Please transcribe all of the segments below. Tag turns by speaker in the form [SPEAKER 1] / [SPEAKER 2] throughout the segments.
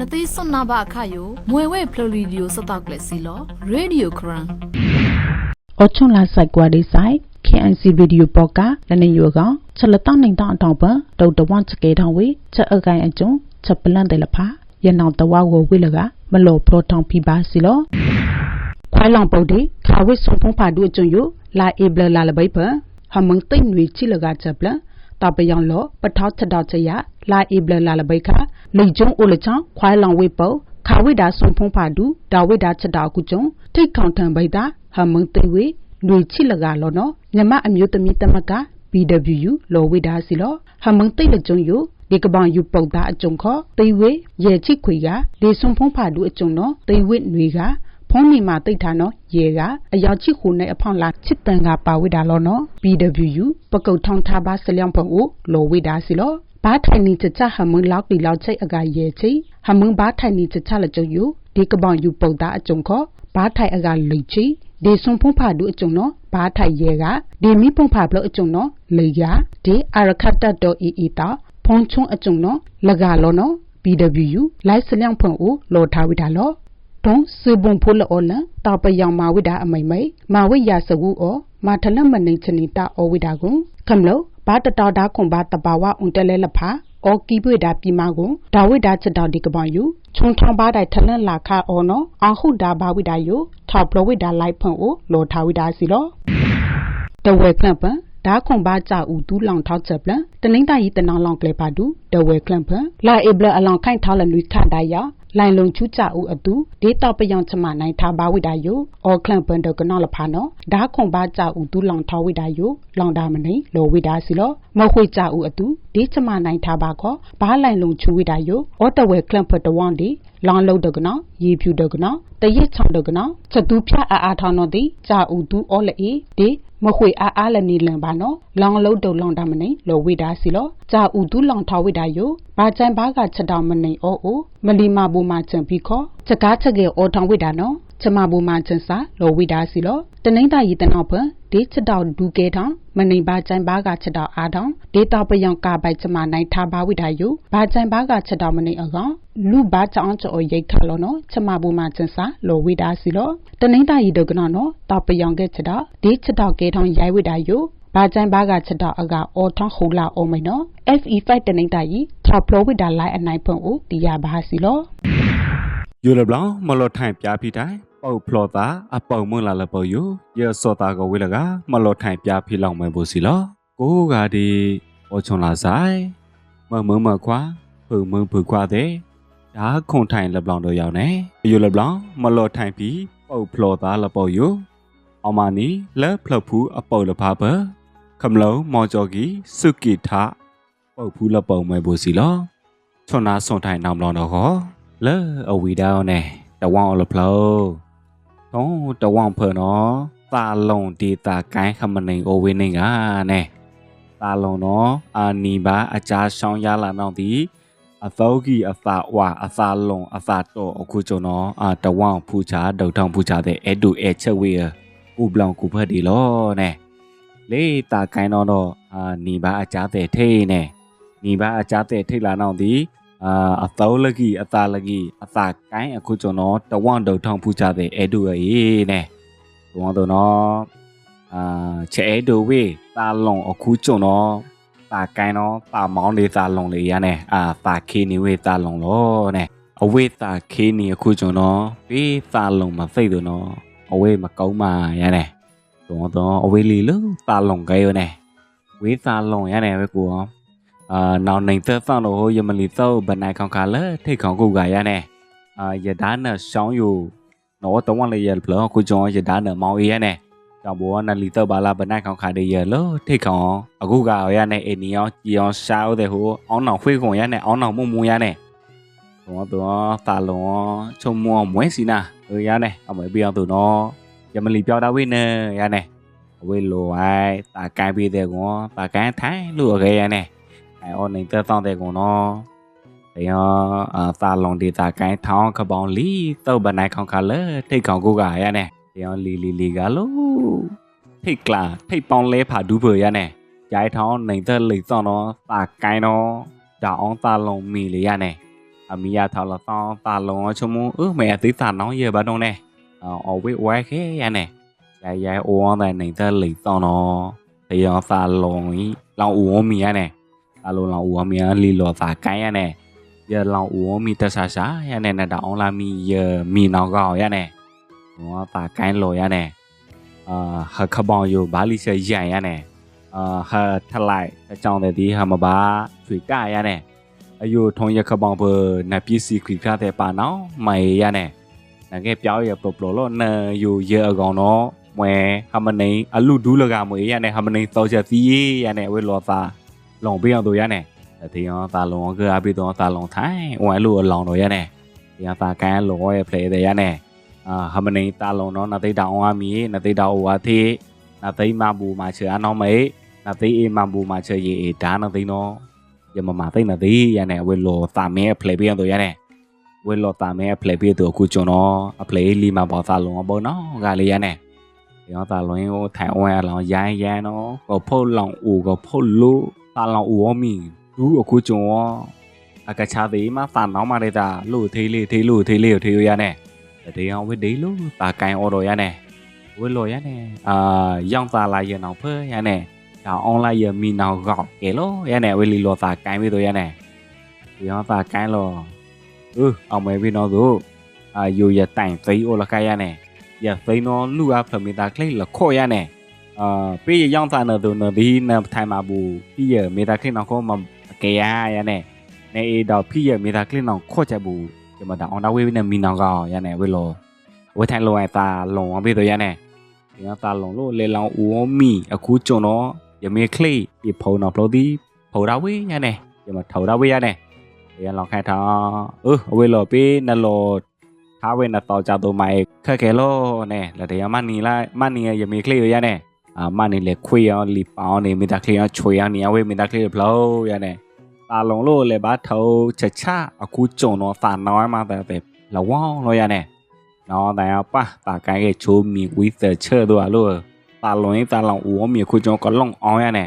[SPEAKER 1] နသေးစွန်နာဘအခါယိုမွေဝဲဖလိုရီဒီယိုစတော့ကလစီလောရေဒီယိုခရန်
[SPEAKER 2] အချုံလာဆိုင်ကွာဒီဆိုင် KNC Radio ပေါ်ကနနေယောကောင်ချက်လတော့နိုင်တော့အတောင်ပဒေါက်တာဝန်ချကေထောင်ဝေချက်အကိုင်အကျုံချက်ပလန့်တယ်လဖာရနောင်တဝဝဝိလကမလောဖလိုထောင်ဖီပါစီလောခွိုင်လောင်ပုတ်ဒီခါဝိဆုံဖုံးဖာဒူအကျုံယိုလာအေဘလလာလဘိပဟမန်တိတ်နွေချီလကချက်ပလန့် တပယောင်လောပထောက်ချက်တော့ချရလာအေဘလလာလဘိခလေကျုံအိုလချောင်းခွိုင်းလောင်ဝေပုတ်ခါဝိဒါဆုံဖုံးဖာဒူဒါဝိဒါချက်တော့ကုကျုံထိတ်ခေါန်ထံဘိတာဟမန်တိတ်ဝေလူချီလကလောနော်မြမအမျိုးသမီးတမက BWU လောဝိဒါစီလောဟမန်တိတ်လကျုံယဒီကပောင်ယူပုတ်တာအကျုံခောတေဝေရေချိခွေကလေဆုံဖုံးဖာဒူအကျုံနော်တေဝေနွေက ဖုံးနေမှာတိတ်ထားနော်ရေကအယောက်ချိခုနဲ့အဖောင်းလာချစ်တန်ကပါဝိဒါလောနော် BWU ပကုတ်ထောင်းထားပါဆလျောင်းဖုံကိုလောဝိဒါစီလောဘာထိုင်နေချချဟမန်လောက်တီလောက်ချိတ်အကရေချိဟမန်ဘာထိုင်နေချချလကျုံယဒီကပောင်ယူပုတ်တာအကျုံခောဘာထိုင်အကလိချိဒီဆွန်ဖုံးဖာဒူအကျုံနော်ဘာထိုင်ရေကဒီမိပုံဖာဘလအကျုံနော်လေကဒီအာရခတ်တတ်တော်အီအီတာဖုံချုံအကျုံနော်လကလောနော် BWU လိုက်စလျောင်းဖုံကိုလောထားဝိတာလော တုံးစေဘုံဖိုးလောလန်တာပယောင်မာဝိတာအမိမ့်မိတ်မာဝိယာစဝူအောမာထလမနေချနီတာအောဝိတာကိုခမလို့ဘာတတော်ဒါခွန်ဘာတဘာဝအွန်တလဲလဖာအော်ကီပွေတာပြီမာကိုဒါဝိတာချက်တော်ဒီကပောင်ယူချုံထောင်းပါတိုင်ထလန်လာခါအောနော်အဟုဒါဘာဝိတာယူထောက်ပလဝိတာလိုက်ဖုံကိုလောထားဝိတာစီလောတဝဲကလပ်ပန်ဒါခွန်ဘာကြဦးဒူးလောင်ထောက်ချက်ပလန်တနင်္သာရီတနောင်လောင်ကလေးပါဒူတဝဲကလပ်ပန်လာအေဘလအလောင်ခိုင်ထောက်လနွေခါဒါယာ လိုင်လုံချူကြဦးအတူဒေတာပယောင်ချမနိုင်ထားပါဝိဒါယိုအော်ကလန်ပန်ဒကနော်လဖာနော်ဒါခွန်ဘာကြဦးဒူးလောင်ထောက်ဝိဒါယိုလောင်တာမနေလောဝိဒါစီလောမခွေကြဦးအတူဒေချမနိုင်ထားပါခောဘာလိုင်လုံချူဝိဒါယိုအော်တဝဲကလန်ဖတ်တဝန်ဒီလောင်လုံဒကနော်ရေဖြူဒကနော်တရက်ချောင်းဒကနော်ချက်တူဖြတ်အားအားထောင်းတော့ဒီကြဦးဒူးအော်လေဒီ မခွေအားအားလည်းနေလန်ပါနော်လောင်လုံးတုံလောင်တာမနေလောဝိဒါစီလောကြာဦးဒူးလောင်ထားဝိဒါယိုဘာချန်ဘာကချက်တောင်မနေအောအိုမလီမာဘူမာချန်ပြီးခေါ်ချက်ကားချက်ကေအောထောင်ဝိဒါနော်ချမဘူမာချန်စာလောဝိဒါစီလောတနိမ့်တာရီတနောက်ဖန် ဒေချက်တောက်ဒူကဲထောင်မနေဘာချန်ဘာကချက်တောက်အားထောင်ဒေတာပယောင်ကပိုက်ချမနိုင်ထားပါဝိဒါယိုဘာချန်ဘာကချက်တောက်မနေအကောင်လူဘာချောင်းချောရိတ်ခါလောနော်ချမဘူမာချန်စာလောဝိဒါစီလောတနိမ့်တာရီဒကနော်နော်တာပယောင်ကဲချက်တောက်ဒေချက်တောက်ကဲထောင်ရိုက်ဝိဒါယိုဘာကျန်ဘာကချက်တော့အကအော်ထောင်းဟိုလာအော်မိနော် FE5 တနိမ့်တာကြီးထောက်ဖလိုဝိဒါလိုက်အနိုင်ဖွင့်ကိုတီးရပါစီလော
[SPEAKER 3] ယူလဘလောင်မလောထိုင်ပြဖိတိုင် ပေါဖလောတာအပေါမွန်လာလပေါ်ယူရစောတာကဝေလကမလောထိုင်ပြဖိလောင်မဲဖို့စီလောကိုကဒီအောချွန်လာဆိုင်မမမခွာဖုံမဖုခွာတဲ့ဒါခွန်ထိုင်လဘလောင်တော့ရောက်နေယူလဘလောင်မလောထိုင်ပြီးပေါဖလောတာလပေါ်ယူအမနီလက်ဖလဖူအပေါလဖာဘခမလုံးမော်ဂျော်ကီစုကီထပေါဖူလပုံမဲဖို့စီလောချွန်နာဆွန်ထိုင်နောင်ဘလောင်တော့ဟောလဲအဝီဒေါင်းနဲ့တဝောင်းလဖလို့ တော့တဝောင်းဖနော်တာလုံဒီတာကိုင်းခမနေအိုဝင်းနေကနဲ့တာလုံနော်အာနီပါအချာရှောင်းရလာတော့ဒီအသောကြီးအသာဝါအသာလုံအသာတော့အခုကျနော်အာတဝောင်းဖူချာဒုတ်ထောင်ဖူချတဲ့အဲ့ဒူအဲ့ချက်ဝေးကူဘလောင်ကူဖတ်ဒီလောနဲ့လေတာကိုင်းတော့တော့အာနီပါအချာတဲ့ထိနဲ့နီပါအချာတဲ့ထိလာတော့ဒီ အာအသောလကီအသာလကီအသာကိုင်းအခုကျွန်တော်တဝန့်တုံထောင်ဖူးကြတဲ့အဲဒူရဲ့နဲ့ဘုံတော့နော်အာချဲအဲဒူဝေးတာလုံအခုကျွန်တော်တာကိုင်းတော့တာမောင်းလေးတာလုံလေးရနဲ့အာတာခေနေဝေးတာလုံလို့နဲ့အဝေးတာခေနေအခုကျွန်တော်ပေးတာလုံမဖိတ်တော့နော်အဝေးမကောင်းမှရနဲ့ဘုံတော့အဝေးလီလို့တာလုံကဲရနဲ့ဝေးတာလုံရနဲ့ပဲကို အာနောင်နိုင်သက်ဆောင်တော့ယမလီသောဘနိုင်ခေါင်ခါလဲထိတ်ခေါင်ကုကရနဲ့အာယဒါနရှောင်းယူနော်တဝန်လေးရဖလောခုကျော်ယဒါနမောင်အေးရနဲ့ကြောင်ဘောနလီသောဘာလာဘနိုင်ခေါင်ခါတဲ့ရလို့ထိတ်ခေါင်အခုကရနဲ့အနီယောကြည်အောင်ရှားတဲ့ဟိုအောင်းနောင်ဖွေးခွန်ရနဲ့အောင်းနောင်မှုမှုရနဲ့တော့တော့တာလုံးချုံမောမွဲစီနာရနဲ့အမေပြောင်းသူနော်ယမလီပြောတာဝိနေရနဲ့အဝေးလိုဝိုင်းတာကိုင်းပြီးတဲ့ကွန်တာကိုင်းထိုင်းလို့ခဲရနဲ့ ai on nên tơ tông tê của nó thì ờ ta lòng đi ta cái tháo cái bóng lý tàu bên này không khá lỡ thì còn cô gái nè thì on lì lì lì gà lú thì là thì bóng lê phá đủ bờ nè trái tháo nên tơ lì tông nó ta cái nó đã on ta lòng mì lì nè အမီယာထော်လာသောတာလုံးချမှုအမဲတိတာနောင်းရပါတော့နဲ့အော်ဝိဝဲခဲရနဲ့ရရအိုးတဲ့နေတဲ့လေသောနော်တရားသာလုံးကြီးလောင်ဦးမီရနဲ့ တာလုံးလောင်ဦးမီရလီလောသာကိုင်းရနဲ့ရလောင်ဦးမီတဆာဆာရနဲ့နဲ့တာအွန်လာမီရမီနောကောရနဲ့ဟောသာကိုင်းလောရနဲ့အာဟခဘောင်ယိုဘာလီရှရန်ရနဲ့အာဟာထလိုက်အကြောင်းတဲ့ဒီဟာမပါထွေကရနဲ့အယိုထုံးရခပောင်ဘနပစ္စည်းခွေပြတဲ့ပါနောင်းမိုင်ရနဲ့ငါကပြောင်းရပပလောလောနယိုရအကောင်တော့မွဲဟမနေအလူဒူးလကမွေရနဲ့ဟမနေသောချက်သီးရနဲ့ဝဲလောသာ လုံပေးအောင်တို့ရနဲ့ဒီရောတာလုံကအားပေးတော့တာလုံထိုင်ဝိုင်လို့လောင်တော့ရနဲ့ဒီရောတာကန်လောရဲ့ play တဲ့ရနဲ့အာဟမနေတာလုံတော့နသိတောင်ဝါမီနသိတောင်ဝါသေးနသိမဘူမာချေအနောမေနသိအေမဘူမာချေရေဒါနသိနောယမမသိနသိရနဲ့ဝေလောတာမဲ play ပေးအောင်တို့ရနဲ့ဝေလောတာမဲ play ပေးတော့အခုကျွန်တော် play လီမပေါ်တာလုံဘောနော်ကလေးရနဲ့ရောတာလွင်ကိုထိုင်ဝဲအောင်ရိုင်းရန်တော့ကိုဖုတ်လောင်ဦးကိုဖုတ်လို့ တာလောင်အိုဝမီဘူးအခုကျုံဝအကချာသေးမှာတာနောင်းမရတာလို့သေးလေးသေးလို့သေးလေးသေးရရနဲ့တေအောင်ဝဒေးလို့တာကန်အော်တော်ရနဲ့ဝလော်ရနဲ့အာရောင်သာလာရအောင်ဖဲရနဲ့ဒါအွန်လိုက်ရမီနောင်ကောက်ကဲလို့ရနဲ့ဝလီလော်သာကန်ပြီးတော့ရနဲ့ဒီအောင်သာကန်လို့အအောင်မဲပြီးတော့ဆိုအာယိုရတိုင်သိအိုလခရရနဲ့ရသိနော်လူအဖမီတာကလေးလခော့ရနဲ့ 어 삐에 영산을 도는 리는 타이마부 삐에 메다 클릭 넣고 뭐 개야야네 내 이더 삐에 메다 클릭 넣고 코자부 좀 다, 엉다 위는 미나가 야네 왜로 왜 타이로에 다 롱어 비도 야네 그냥 다 롱로 레랑 우오미 아쿠 쪼노 여미 클릭 이 포너 플로디 포라위 야네 좀 타오라위 야네 야 롱카 타 으, 왜로 삐 나로 ထားဝဲနတော်ကြတော့မိုက်ခက်ခဲလို့နဲ့လက်တရမနီလာမနီရရမီကလေးရရနဲ့ အာမနေလေခွေရောလီပောင်းနေမိသားကလေးရောချွေရောနေဝဲမိသားကလေးဘလို့ရနေပါလုံလို့လေဘာထောချချအခုကြုံတော့သာနောင်းမှာပဲလဝောင်းလို့ရနေနော်တန်ရပါတာကိုင်းရဲ့ချိုးမီဝီသချဲတို့အလို့ပါလုံရင်တာလောင်ဦးမြေခွကြုံကလုံအောင်ရနေ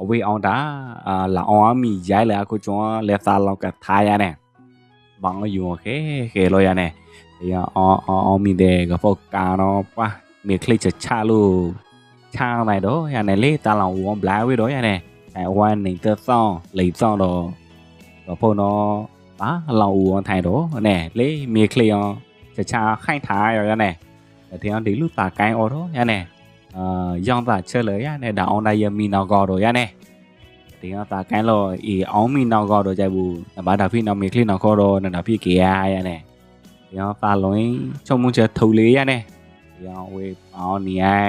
[SPEAKER 3] အဝေးအောင်တာအာလောင်အောင်မီရိုက်လာခွကြုံလက်သာလောင်ကထားရနေဘောင်ယူခဲခဲလို့ရနေရအောင်အောင်မီတဲ့ကဖို့ကာတော့ပါမြေခလိချချလို့ thang này đó. Nhà này lý ta là uống lá với đó nhà này à quan nền tơ so lý so đồ. Đồ phô nó đó là uống thay đó. Nè, lấy mì kia cho cha khai thả rồi nhà này thì anh đi lúc ta cái ô đó. Nhà này dòng ta chơi lấy nhà này đào này giờ mình nào gò rồi nhà này thì anh ta cái rồi ý ông mình nào gò rồi chạy bù. Là bà đào phi nào mì kia nào gò rồi là đào phi kia nhà này thì anh ta lối trong muốn chơi thấu lý nhà này องกับทายเนี่ยบางอยู่โอเคเคเลยเนี่ยเดี๋ยวอ๋ออ๋อมีเด็กก็พวกกาเนาะป่ะมีคลิกจะชาลูชาไหนด้วยเนี่ยเลยตาลองอูบลาไว้ด้วยเนี่ยแต่วันหนึ่งเตอร์ซ่องเลยซ่องดอก็พวกเนาะป่ะเราอูไทยด้วยเนี่ยเลยมีคลิกจะชาให้ทายอย่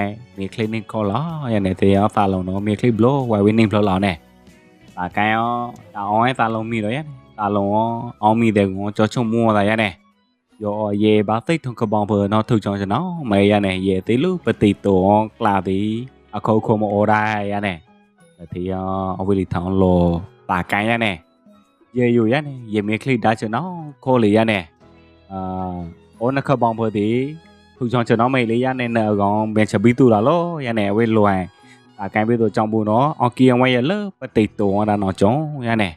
[SPEAKER 3] างเนี่ยแต่ที่อันดี သူကြောင့်ကျွန်တော်မိတ်လေးရနေနေကောင်ဘယ်ချပီးတူလာလောရနေဝေလွန်အကိုင်းပေးတော့ကြောင်းဘူးနော်အော်ကီယံဝဲရလပတိတ်တော်နာနော်ကြောင်းရနေ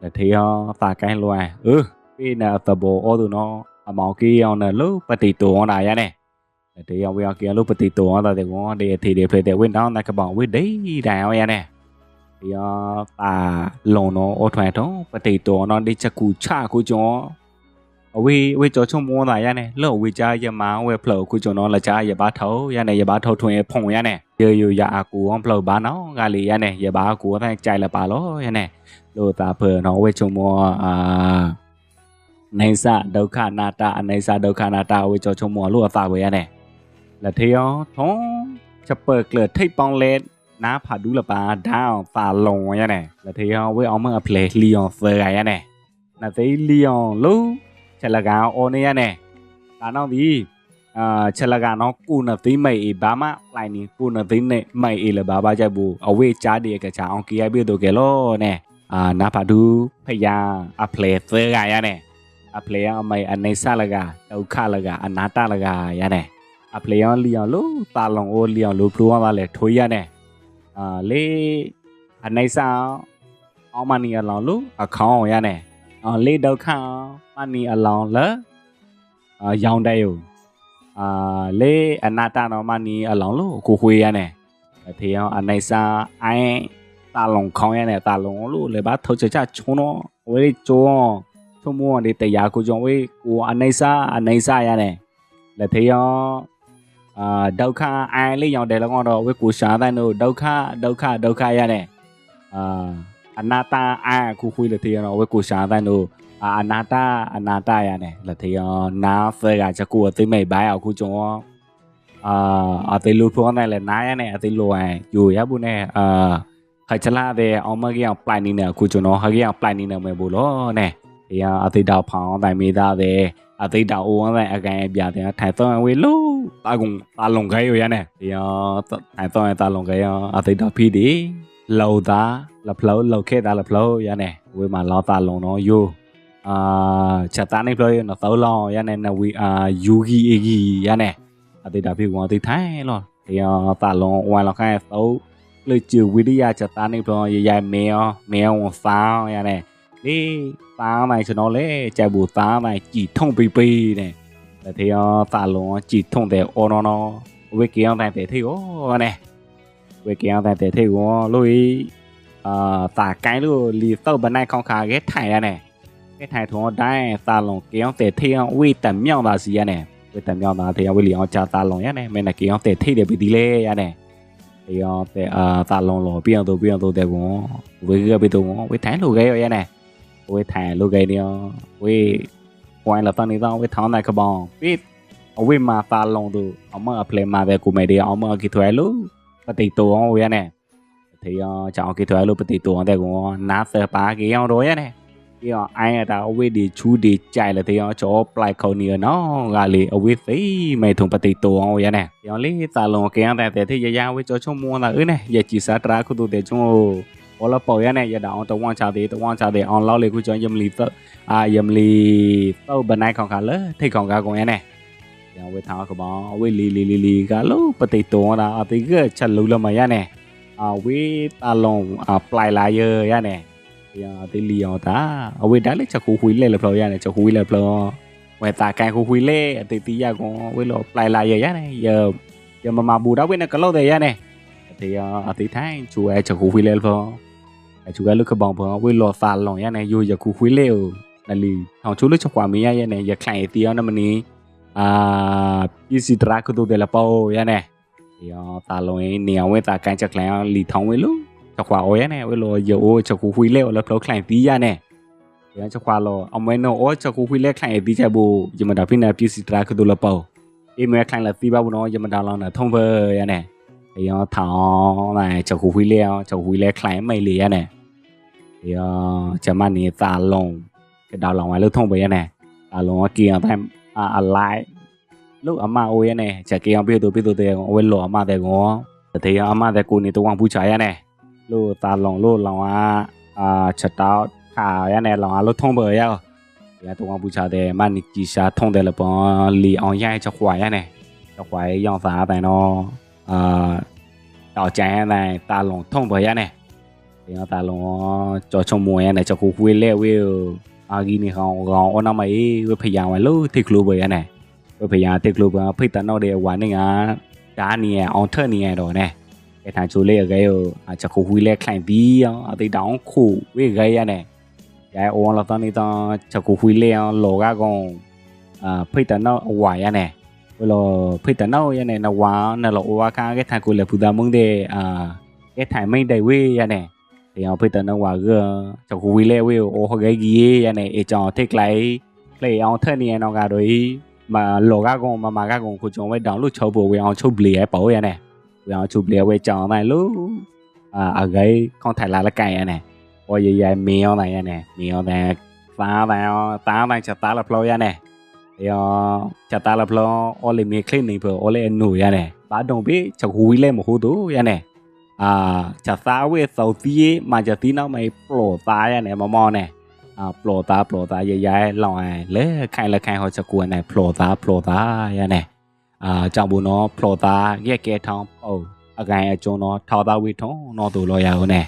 [SPEAKER 3] လက်သေးရောသာကိုင်းလွန်အင်းပေးနေသဘောအော်သူနော်အမောင်ကီယံနဲ့လပတိတ်တော်နာရနေလက်သေးရောဝေအကီယံလပတိတ်တော်နာတဲ့ကောင်တဲ့ထေတဲ့ဖဲတဲ့ဝင်းတောင်းတဲ့ကပောင်ဝေဒိဒိုင်အောင်ရနေရောပါလုံတော့အော်ထွန်တော့ပတိတ်တော်နော်ဒီချက်ကူချကူကြောင်း အဝေးအဝေးကြောချုံမွန်းတာရနဲ့လော့ဝေကြရမဝဲဖလော့ခုကျွန်တော်လကြရပါထောရနဲ့ရပါထောထွင်ဖုံရနဲ့ရရရအကူအောင်ဖလော့ပါနော်ကလေးရနဲ့ရပါကူအောင်ကြိုင်လပါလို့ရနဲ့လို့သာဖေနော်ဝေချုံမွန်းအာနေသဒုက္ခနာတာအနေသဒုက္ခနာတာဝေကြောချုံမွန်းလို့အသာဝေရနဲ့လက်ထေယောထုံးချက်ပတ်ကလထိပ်ပေါင်းလဲနာဖာဒူးလပါဒေါင်းပါလုံရနဲ့လက်ထေယောဝေအောင်မအဖလေလီယွန်ဖေရရနဲ့နသေးလီယွန်လို့ ချက်လကောင်အော်နေရနဲ့ဒါနောက်ဒီအာချက်လကနော်ကုနသိမိတ်ဘာမလိုင်းနီကုနသိနေမိတ်အေလဘာဘာကြဘူးအဝေးကြားဒီကချာအောင်ကီယပြတော့ကဲလို့နဲ့အာနာဖာဒူးဖယာအဖလေဖရရနဲ့ a player mai anaisa laga daukha laga anata laga ya ne a player liang lo ta long o liang lo pro ma le thoi ya ne a le anaisa အောင်မနီရလောင်လို့အခေါင်းရနဲ့ အော်လေဒုက္ခမနီအလောင်းလအာရောင်တဲ့ယအာလေအနာတနော်မနီအလောင်းလို့ကိုခွေးရနေထေယောအနိုင်စာအိုင်တာလုံခေါင်းရနေတာလုံလို့လေဘာထောချချချုံတော့ဝေးကျော်ချုံမောဒီတရားကိုကြောင့်ဝေးကိုအနိုင်စာအနိုင်စာရနေလေထေယောအာဒုက္ခအိုင်လေးရောင်တယ်လောကတော့ဝေးကိုရှာတဲ့တို့ဒုက္ခဒုက္ခဒုက္ခရနေအာ အနာတအာခုခွေးလေထေယောဝေးကိုရှာတဲ့တို့အာအနာတာအနာတာရနဲ့လက်ထယောနာဖဲကချက်ကိုအသိမိတ်ဘိုင်းအခုကျော်အာအသေးလူဖောင်းတယ်လေနားရနဲ့အသေးလူဝိုင်းယူရဘူးနဲ့အာခချလာတဲ့အောင်မကြီးအောင်ပလိုင်နေနဲ့အခုကျွန်တော်ဟာကြီးအောင်ပလိုင်နေနေမယ်ဘူးလို့နဲ့ဒီအသေးတောက်ဖောင်းတိုင်မိသားတဲ့အသေးတောက်အိုးဝမ်းတဲ့အကန်ပြတဲ့ထိုင်တော့ဝေလို့တာကုံတာလုံခဲရရနဲ့ဒီထိုင်တော့တာလုံခဲရအသေးတောက်ပြီးဒီ လောသားလဖလို့လောက်ခဲ့တာလဖလို့ရနဲ့ဝေးမှာလောတာလုံတော့ယူ à chả ta này rồi nó tao lo ya này là we à yugi egi ya này à thì đã biết quan thì thái lo thì ta lo ngoài lo khai tao lời chiều vi đi ya chả ta này rồi ya mèo mèo sao ya này đi ta này cho nó lấy chạy bù ta này chỉ thông pi pi này là thì ta lo chỉ thông để ô nó nó với kia ta để thì ô này với kia ta để thì ô lui à ta cái luôn li tao bên này không khá ghét thải ya này ကဲထိုင်ထုံးတိုင်းသာလုံကေအောင်တဲ့ထေအောင်ဝိတမြောင်းတာစီရနဲ့ဝိတမြောင်းတာထေအောင်ဝိလီအောင်ချာသာလုံရနဲ့မဲနကေအောင်တဲ့ထေတယ်ပြီးဒီလေရနဲ့တေအောင်တဲ့အာသာလုံလောပြအောင်တို့ပြအောင်တို့တဲ့ကွန်ဝေကပြီးတော့ဝေထိုင်လိုခဲရနဲ့ဝေထိုင်လိုခဲနေဝေဝိုင်းလာတနေတော့ဝေထောင်းနိုင်ကပောင်းပြီးအဝိမာသာလုံတို့အမအပလေမာပဲကိုမေဒီအောင်မကီထွဲလို့ပတိတောအောင်ရနဲ့တေအောင်ချောင်းကီထွဲလို့ ပတိတောအောင်တဲ့ကွန်နာသပါကေအောင်တော့ရနဲ့ပြီးတော့အိုင်းရတာအဝိဒီချူဒီကြိုင်လေတဲ့အောင်ကျော်ပလိုက်ခုံနေနော်ငါလေအဝိသိမဲထုံပတိတောအောင်ရနေပြောင်းလေးသာလုံကဲတဲ့တဲ့ရရဝိကျော်ချုံမွန်လာအင်းနဲ့ရကြည်စားတရာခုတို့တဲ့ကျုံဘောလပေါ်ရနေရတာအောင်တဝမ်ချတဲ့တဝမ်ချတဲ့အောင်လောက်လေခုကျော်ယမလီတော့အာယမ လီတော့ဘနိုင်ခေါင်ခါလေထိတ်ခေါင်ကကုန်ရနေပြောင်းဝိထားကပောင်းအဝိလီလီလီလီကလို့ပတိတောတာအတိကချက်လုံးလမရနေအဝိတာလုံအပလိုက်လာရရနေ ya te liao ta awe da le chaku hui le le plo ya ne chaku hui le plo we ta kai khu hui le te ti ya ko we lo plai la ya ya ne ya ya ma ma bu da we ne ka lo de ya ne te ya a ti thai chu ai chaku hui le plo ai chu ga lu ka bang plo we lo fa long ya ne yo ya ku hui le o na li thong chu lu chakwa mi ya ya ne ya klai ti ya na ma ni a pisi tra ku do de la po ya ne ya ta lo ni ya we ta kai chak lai li thong we lu ချက် ခွာအော်ရနဲ့ဝဲလောယောချက်ခုခွေလဲလောဖလောခလိုင်ပြီးရနဲ့ရချက်ခွာလောအမဲနောအောချက်ခုခွေလဲခလိုင်ပြီးချက်ဘူးယမတာဖိနာပစ္စည်းတရာကဒလပေါအေမဲခလိုင်လာပြီးပါဘူးနော်ယမတာလောနာထုံးဖရနဲ့အေယောထောင်းလိုက်ချက်ခုခွေလဲချက်ခွေလဲခလိုင်မိတ်လေရနဲ့အေယောဂျမနီသာလုံးကဒေါလောင်ဝဲလို့ထုံးပရနဲ့အလုံးကီယံ တိုင်းအလိုက်လို့အမအိုးရနဲ့ချက်ကေအောင်ပြတူပြတူတဲ့ဝဲလောအမတဲ့ကောတည်းအမတဲ့ကိုနေတော့ဝပူချာရနဲ့ lu ta long lu long a a chat out kha ya ne long a lu thong bờ ya ya to bu cha de man ni ji sha thong de le bon li on ya cha khwa ya ne cha khwa yang sa ta no a tao chan ya ne ta long thong bờ ya ne ya ta long cho chong mo ya ne cha khu hui le we a gi ni hong gong on na mai we pha ya wa lu thik lu bờ ya ne we pha ya thik lu bờ phai ta no de wa ne ga da ni ya on thơ ni ya do ne ကထာချိုလေးရခဲကိုအချခုဝီလဲခလိုင်ပြီးအောင်အတိတောင်းခုဝေခဲရနဲ့ရဲအော်လာတနီတချခုဝီလဲအောင်လောကကောင်အာဖိတနောအဝါရနဲ့ဘလောဖိတနောရနဲ့နဝါနလောဝါကာကထာကိုလေဖူဒမုန်တဲ့အာကထိုင်မိတ်တဲ့ဝေရနဲ့ တေအောင်ဖိတ်တနဝါကချကူဝီလဲဝေအိုဟဂေဂီရနေအချောင်းထိတ်လိုက်လေအောင်ထနေအောင်ကတော့ဤမလောကကုံမမကကုံခုကြုံဝဲတောင်လို့ချုပ်ဖို့ဝေအောင်ချုပ်ပလေပေါ့ရနေဝေအောင်ချုပ်ပလေဝဲကြောင်းနိုင်လို့အာအဂိုင်ခွန်ထိုင်လာလကန်ရနေော်ရရမင်းအောင်နိုင်ရနဲ့မင်းအောင်နိုင်သားနိုင်သားနိုင်ချက်သားလဖလောရနဲ့ရောချက်သားလဖလောအော်လီမီခလစ်နေဖို့အော်လေအနူရနဲ့ဘာတုံပြီးချက်ဟူဝီလဲမဟုတ်သူရနဲ့ အာချက်သားဝဲသောတီမာချက်တီနောက်မိုင်ပလောသားရနေမမောနဲ့အာပလောသားပလောသားရရလောင်းလဲခိုင်လခိုင်ဟောချက်ကူနဲ့ပလောသားပလောသားရနေအာကြောင့်ဘူးနော်ဖလော်သားရက်ကဲထောင်းပေါ့အကန်အကျုံတော့ထောက်သားဝေထုံတော့တူလောရအောင်နဲ့